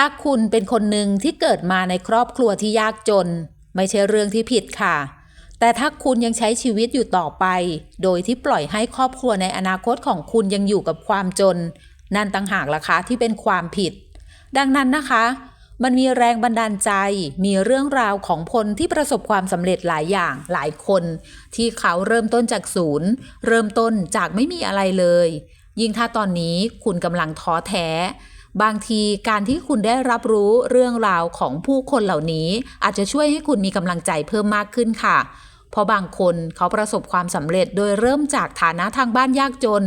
ถ้าคุณเป็นคนหนึ่งที่เกิดมาในครอบครัวที่ยากจน ไม่ใช่เรื่องที่ผิดค่ะ แต่ถ้าคุณยังใช้ชีวิตอยู่ต่อไป โดยที่ปล่อยให้ครอบครัวในอนาคตของคุณยังอยู่กับความจน นั่นต่างหากล่ะคะที่เป็นความผิด ดังนั้นนะคะ มันมีแรงบันดาลใจ มีเรื่องราวของคนที่ประสบความสำเร็จหลายอย่างหลายคน ที่เขาเริ่มต้นจากศูนย์ เริ่มต้นจากไม่มีอะไรเลย ยิ่งถ้าตอนนี้คุณกำลังท้อแท้ บางทีการที่คุณได้รับรู้เรื่องราวของผู้คนเหล่านี้ อาจจะช่วยให้คุณมีกำลังใจเพิ่มมากขึ้นค่ะ เพราะบางคนเขาประสบความสำเร็จโดยเริ่มจากฐานะทางบ้านยากจน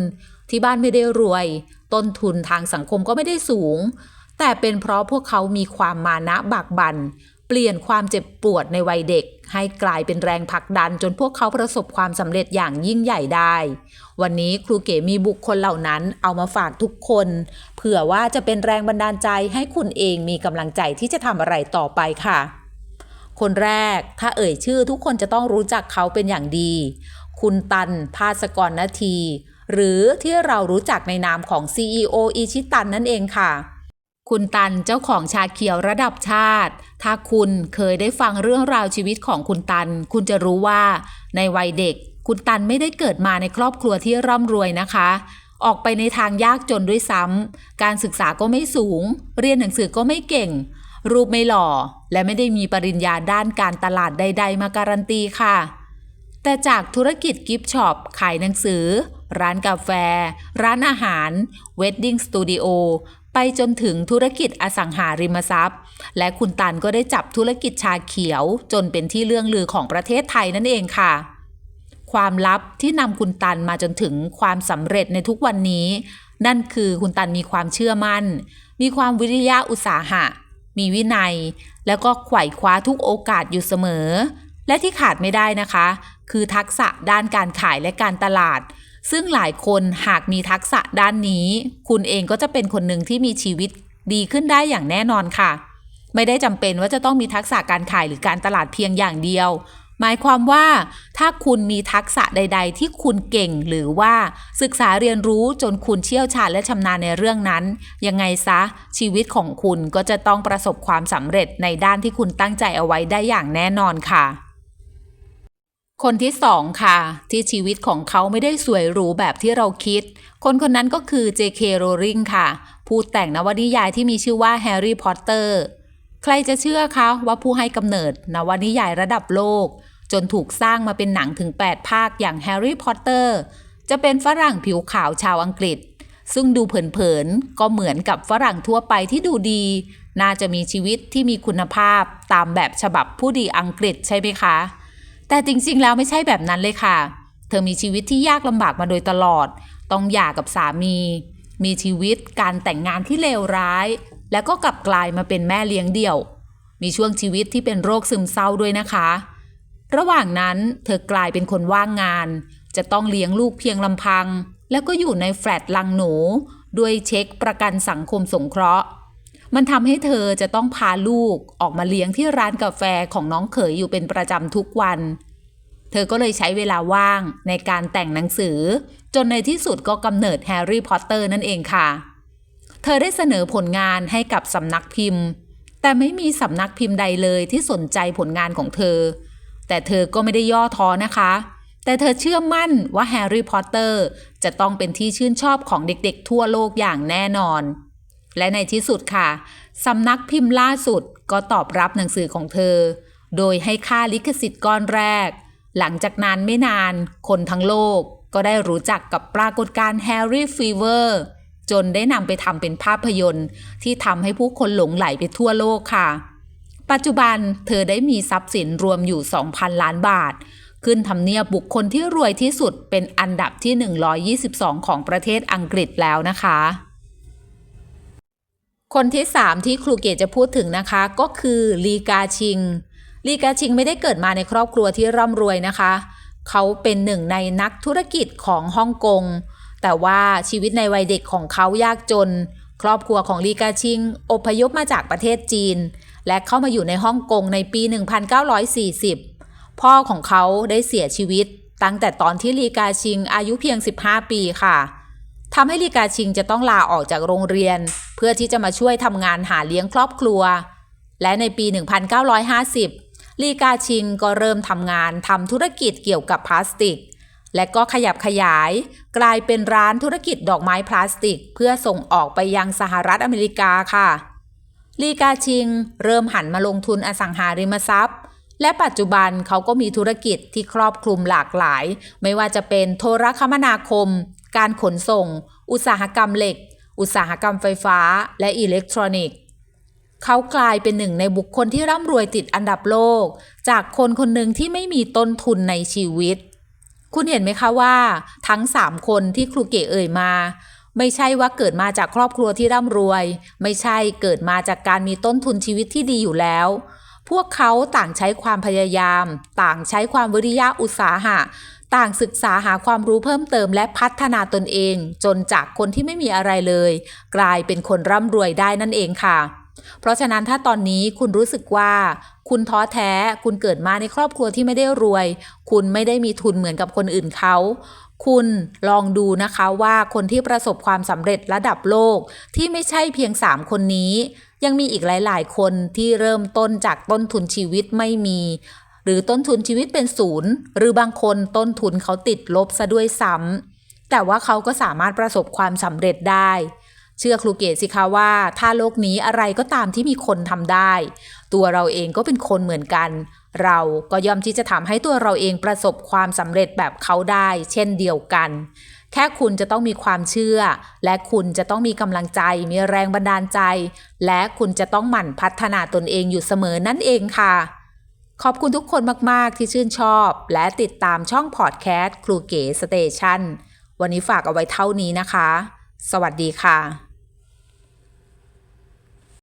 ที่บ้านไม่ได้รวย ต้นทุนทางสังคมก็ไม่ได้สูง แต่เป็นเพราะพวกเขามีความมานะบากบัน่น เปลี่ยนความเจ็บปวดในวัยเด็ก ให้กลายเป็นแรงผลักดันจนพวกเขาประสบความสำเร็จอย่างยิ่งใหญ่ได้ วันนี้ครูเก๋มีบุคคลเหล่านั้นเอามาฝากทุกคน เผื่อว่าจะเป็นแรงบันดาลใจให้คุณเองมีกำลังใจที่จะทำอะไรต่อไปค่ะ คนแรกถ้าเอ่ยชื่อทุกคนจะต้องรู้จักเขาเป็นอย่างดี คุณตัน ภาสกรนาที หรือที่เรารู้จักในนามของ CEO อิชิตันนั่นเองค่ะ คุณตันเจ้าของชาเขียวระดับชาติ ถ้าคุณเคยได้ฟังเรื่องราวชีวิตของคุณตัน คุณจะรู้ว่า ในวัยเด็ก คุณตันไม่ได้เกิดมาในครอบครัวที่ร่ำรวยนะคะ ออกไปในทางยากจนด้วยซ้ำการศึกษาก็ไม่สูง เรียนหนังสือก็ไม่เก่ง รูปไม่หล่อ และไม่ได้มีปริญญาด้านการตลาดใด ๆ มาการันตีค่ะ แต่จากธุรกิจกิฟต์ช็อปขายหนังสือ ร้านกาแฟ ร้านอาหารเวดดิ้งสตูดิโอ จนถึงธุรกิจอสังหาริมทรัพย์ และคุณตันก็ได้จับธุรกิจชาเขียวจนเป็นที่เลื่องลือของประเทศไทยนั่นเองค่ะ ความลับที่นำคุณตันมาจนถึงความสำเร็จในทุกวันนี้ นั่นคือคุณตันมีความเชื่อมั่น มีความวิริยะอุตสาหะ มีวินัย แล้วก็ไขว่คว้าทุกโอกาสอยู่เสมอ และที่ขาดไม่ได้นะคะ คือทักษะด้านการขายและการตลาด ซึ่งหลายคนหากมีทักษะด้านนี้ คุณเองก็จะเป็นคนหนึ่งที่มีชีวิตดีขึ้นได้อย่างแน่นอนค่ะ ไม่ได้จำเป็นว่าจะต้องมีทักษะการขายหรือการตลาดเพียงอย่างเดียว หมายความว่า ถ้าคุณมีทักษะใด ๆ ที่คุณเก่งหรือว่าศึกษาเรียนรู้จนคุณเชี่ยวชาญและชำนาญในเรื่องนั้น ยังไงซะ ชีวิตของคุณก็จะต้องประสบความสำเร็จในด้านที่คุณตั้งใจเอาไว้ได้อย่างแน่นอนค่ะ คนที่สองค่ะ ที่ชีวิตของเขาไม่ได้สวยหรูแบบที่เราคิด คนคนนั้นก็คือ J.K. Rowling ค่ะ ผู้แต่งนวนิยายที่มีชื่อว่า Harry Potter ใครจะเชื่อคะว่าผู้ให้กำเนิดนวนิยายระดับโลก จนถูกสร้างมาเป็นหนังถึง 8 ภาคอย่าง Harry Potter จะเป็นฝรั่งผิวขาวชาวอังกฤษ ซึ่งดูเผินๆก็เหมือนกับฝรั่งทั่วไปที่ดูดี น่าจะมีชีวิตที่มีคุณภาพตามแบบฉบับผู้ดีอังกฤษใช่ไหมคะ แต่จริงๆ แล้วไม่ใช่แบบนั้นเลยค่ะ เธอมีชีวิตที่ยากลำบากมาโดยตลอด ต้องหย่ากับสามี มีชีวิตการแต่งงานที่เลวร้าย แล้วก็กลับกลายมาเป็นแม่เลี้ยงเดี่ยว มีช่วงชีวิตที่เป็นโรคซึมเศร้าด้วยนะคะ ระหว่างนั้นเธอกลายเป็นคนว่างงาน จะต้องเลี้ยงลูกเพียงลำพัง แล้วก็อยู่ในแฟลตลังหนู ด้วยเช็คประกันสังคมสงเคราะห์ มันทำให้เธอจะต้องพาลูกออกมาเลี้ยงที่ร้านกาแฟของน้องเขยอยู่เป็นประจำทุกวัน เธอก็เลยใช้เวลาว่างในการแต่งหนังสือ จนในที่สุดก็กำเนิดแฮร์รี่พอตเตอร์นั่นเองค่ะ เธอได้เสนอผลงานให้กับสำนักพิมพ์ แต่ไม่มีสำนักพิมพ์ใดเลยที่สนใจผลงานของเธอ แต่เธอก็ไม่ได้ย่อท้อนะคะแต่เธอเชื่อมั่นว่าแฮร์รี่พอตเตอร์จะต้องเป็นที่ชื่นชอบของเด็กๆทั่วโลกอย่างแน่นอน และในที่สุดค่ะ สำนักพิมพ์ล่าสุดก็ตอบรับหนังสือของเธอ โดยให้ค่าลิขสิทธิ์ก้อนแรก หลังจากนั้นไม่นาน คนทั้งโลกก็ได้รู้จักกับปรากฏการณ์แฮร์รี่ฟีเวอร์จนได้นำไปทำเป็นภาพยนตร์ ที่ทำให้ผู้คนหลงไหลไปทั่วโลกค่ะ ปัจจุบันเธอได้มีทรัพย์สินรวมอยู่ 2,000 ล้านบาท ขึ้นทำเนียบบุคคลที่รวยที่สุดเป็นอันดับที่ 122 ของประเทศอังกฤษแล้วนะคะ คนที่ 3 ที่ครูเกตจะพูดถึงนะคะก็คือลีกาชิง ลีกาชิงไม่ได้เกิดมาในครอบครัวที่ร่ำรวยนะคะ เขาเป็นหนึ่งในนักธุรกิจของฮ่องกง แต่ว่าชีวิตในวัยเด็กของเขายากจน ครอบครัวของลีกาชิง อพยพมาจากประเทศจีน และเข้ามาอยู่ในฮ่องกงในปี 1940 พ่อของเขาได้เสียชีวิตตั้งแต่ตอนที่ลีกาชิงอายุเพียง 15 ปีค่ะ ทำให้ลีกาชิงจะต้องลาออกจากโรงเรียน เพื่อที่จะมาช่วยทำงานหาเลี้ยงครอบครัว และในปี 1950 ลีกาชิงก็เริ่มทำงานทำธุรกิจเกี่ยวกับพลาสติก และก็ขยับขยาย กลายเป็นร้านธุรกิจดอกไม้พลาสติก เพื่อส่งออกไปยังสหรัฐอเมริกาค่ะลีกาชิง เริ่มหันมาลงทุนอสังหาริมทรัพย์ และปัจจุบันเขาก็มีธุรกิจที่ครอบคลุมหลากหลาย ไม่ว่าจะเป็นโทรคมนาคม การขนส่ง อุตสาหกรรมเหล็ก อุตสาหกรรมไฟฟ้า และอิเล็กทรอนิกส์ เขากลายเป็นหนึ่งในบุคคลที่ร่ำรวยติดอันดับโลก จากคนคนหนึ่งที่ไม่มีต้นทุนในชีวิต คุณเห็นไหมคะว่า ทั้ง 3 คนที่ครูเก๋เอ่ยมา ไม่ใช่ว่าเกิดมาจากครอบครัวที่ร่ำรวย ไม่ใช่เกิดมาจากการมีต้นทุนชีวิตที่ดีอยู่แล้วพวกเขาต่างใช้ความพยายาม ต่างใช้ความวิริยะอุตสาหะ ต่างศึกษาหาความรู้เพิ่มเติมและพัฒนาตนเอง จนจากคนที่ไม่มีอะไรเลย กลายเป็นคนร่ำรวยได้นั่นเองค่ะ เพราะฉะนั้นถ้าตอนนี้คุณรู้สึกว่า คุณท้อแท้ คุณเกิดมาในครอบครัวที่ไม่ได้รวย คุณไม่ได้มีทุนเหมือนกับคนอื่นเขาคุณลองดูนะคะว่าคนที่ประสบความสำเร็จระดับโลกที่ไม่ใช่เพียง 3 คนนี้ ยังมีอีกหลาย ๆ คนที่เริ่มต้นจากต้นทุนชีวิตไม่มี รือต้นทุนชีวิตเป็นศูนย์ หรือบางคนต้นทุนเขาติดลบซะด้วยซ้ำแต่ว่าเขาก็สามารถประสบความสำเร็จได้ เชื่อครูเกศสิคะว่า ถ้าโลกนี้อะไรก็ตามที่มีคนทำได้ ตัวเราเองก็เป็นคนเหมือนกัน เราก็ย่อมที่จะทำให้ตัวเราเองประสบความสำเร็จแบบเขาได้ เช่นเดียวกัน แค่คุณจะต้องมีความเชื่อ และคุณจะต้องมีกำลังใจ มีแรงบันดาลใจ และคุณจะต้องหมั่นพัฒนาตนเองอยู่เสมอนั่นเองค่ะ ขอบคุณทุกคนมาก ๆ ที่ชื่นชอบ และติดตามช่องพอดแคสต์ครูเก๋สเตชันวันนี้ฝากเอาไว้เท่านี้นะคะ สวัสดีค่ะ